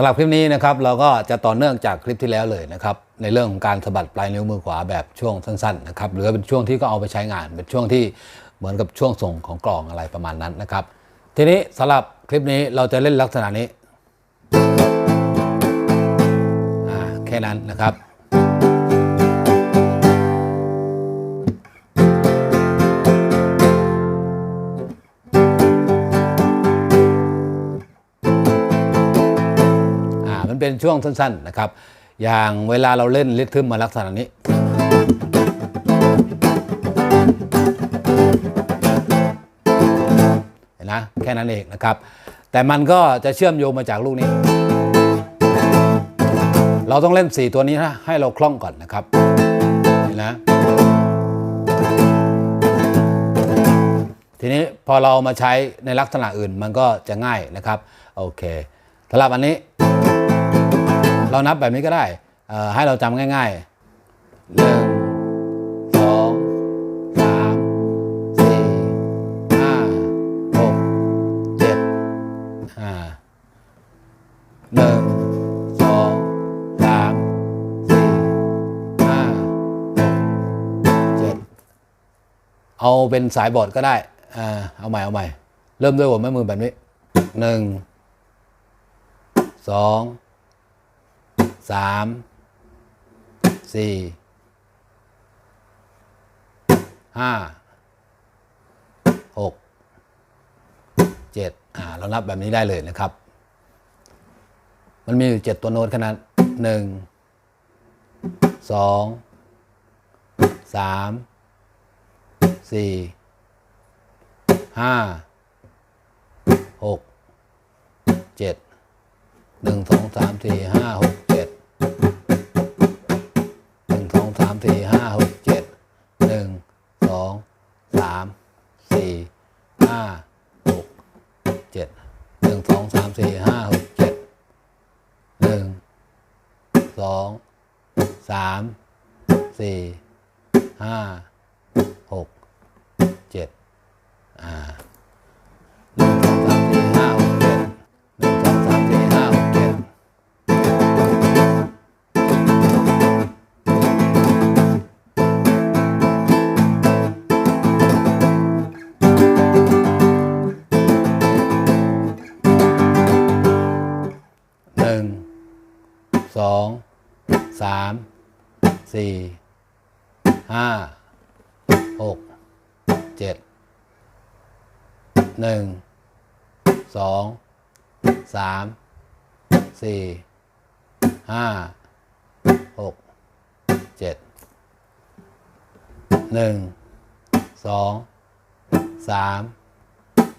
ำหรับคลิปนี้นะครับเราก็จะต่อเนื่องจากคลิปที่แล้วเลยนะครับในเรื่องของการสะบัดปลายนิ้วมือขวาแบบช่วงสั้นๆนะครับหรือว่าเป็นช่วงที่ก็เอาไปใช้งาน เป็นช่วงที่เหมือนกับช่วงส่งของกล่องอะไรประมาณนั้นนะครับ ทีนี้สำหรับคลิปนี้เราจะเล่นลักษณะนี้แค่นั้นนะครับ เป็นช่วงสั้นๆนะครับ อย่างเวลาเราเล่นลิทึมมาลักษณะนี้ เห็นนะแค่นั้นเองนะครับ แต่มันก็จะเชื่อมโยงมาจากลูกนี้ เราต้องเล่น 4 ตัวนี้นะให้เราคล่องก่อนนะครับ เห็นนะทีนี้พอเรามาใช้ในลักษณะอื่นมันก็จะง่ายนะครับ โอเคสำหรับอันนี้ เรานับแบบนี้ก็ได้ ให้เราจำง่ายๆหนึ่งสองสามสี่ห้าหกเจ็ดอ่าหนึ่งสองสามสี่ห้าหกเจ็ดเอาเป็นสายบอร์ดก็ได้อ่าเอาใหม่เอาใหม่ เริ่มด้วยหัวแม่มือแบบนี้หนึ่งสอง สามสี่ห้าหกเจ็ดอ่าเรานับแบบนี้ได้เลยนะครับ มันมีอยู่เจ็ดตัวโน้ตแค่นั้นหนึ่งสองสามสี่ห้าหกเจ็ดหนึ่งสองสามสี่ห้าหก เจ็ดหนึ่งสองสามสี่ห้าหกเจ็ดหนึ่งสองสามสี่ห้าหกเจ็ด สองสามสี่ห้าหกเจ็ดหนึ่งสองสามสี่ห้าหกเจ็ดหนึ่งสองสาม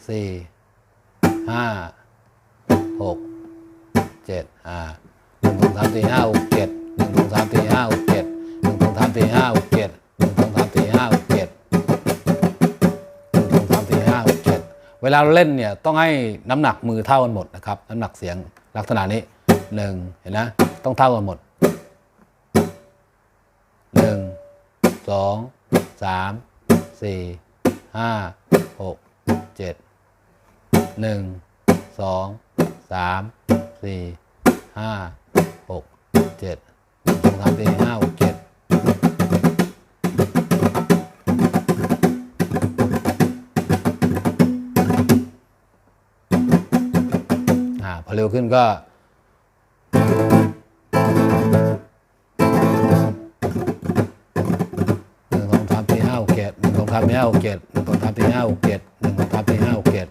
สี่ห้าหกเจ็ดอ่า นึ่งสองสามสี่ห้าหกเจ็ดหนึ่งสองสามสี่ห้าหกเจ็ดหนึ่งสองสามสี่ห้าหกเจ็ดหนึ่งสองสามสี่ห้าหกเจ็ดหนึ่งสองสามสี่ห้าหกเจ็ดเวลาเราเล่นเนี่ยต้องให้น้ำหนักมือเท่ากันหมดนะครับน้ำหนักเสียงลักษณะนี้หนึ่งเห็นนะต้องเท่ากันหมดหนึ่งสองสามสี่ห้าหกเจ็ดหนึ่งสองสามสี่ห้า เจ็ดหนึ่งสองสามสี่ห้าหกเจ็ดอ่าพอเร็วขึ้นก็หนึ่งสองสามสี่ห้าหกเจ็ดหนึ่งสองสามสี่ห้าหกเจ็ดหนึ่งสองสามสี่ห้าหกเจ็ดหนึ่งสองสามสี่ห้าหกเจ็ด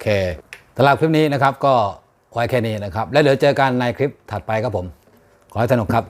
เคสำหรับคลิปนี้นะครับก็ไว้แค่นี้นะครับ แล้วเดี๋ยวเจอกันในคลิปถัดไปครับผม ขอให้สนุกครับ